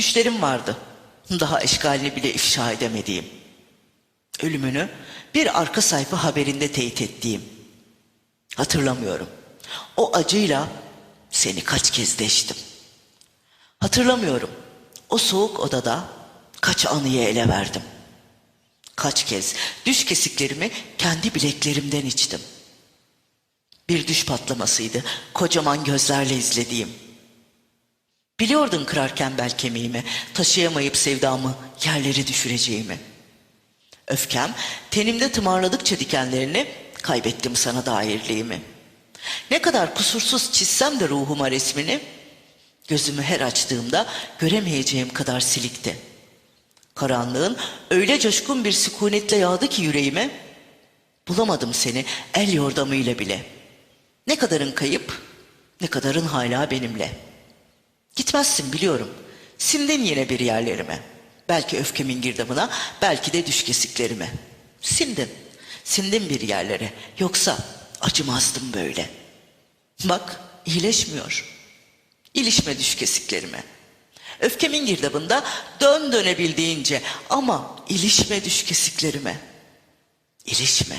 Düşlerim vardı. Daha eşkalini bile ifşa edemediğim. Ölümünü bir arka sayfa haberinde teyit ettiğim. Hatırlamıyorum. O acıyla seni kaç kez deştim. Hatırlamıyorum. O soğuk odada kaç anıyı ele verdim. Kaç kez düş kesiklerimi kendi bileklerimden içtim. Bir düş patlamasıydı kocaman gözlerle izlediğim. Biliyordun kırarken bel kemiğimi, taşıyamayıp sevdamı yerlere düşüreceğimi. Öfkem tenimde tımarladıkça dikenlerini kaybettim sana dairliğimi. Ne kadar kusursuz çizsem de ruhuma resmini, gözümü her açtığımda göremeyeceğim kadar silikti. Karanlığın öyle coşkun bir sükunetle yağdı ki yüreğime, bulamadım seni el yordamıyla bile. Ne kadarın kayıp, ne kadarın hala benimle. Gitmezsin biliyorum. Sindin yine bir yerlerime. Belki öfkemin girdabına, belki de düş kesiklerime. Sindin. Sindin bir yerlere. Yoksa acımazdım böyle. Bak iyileşmiyor. İlişme düş kesiklerime. Öfkemin girdabında dön dönebildiğince ama ilişme düş kesiklerime. İlişme.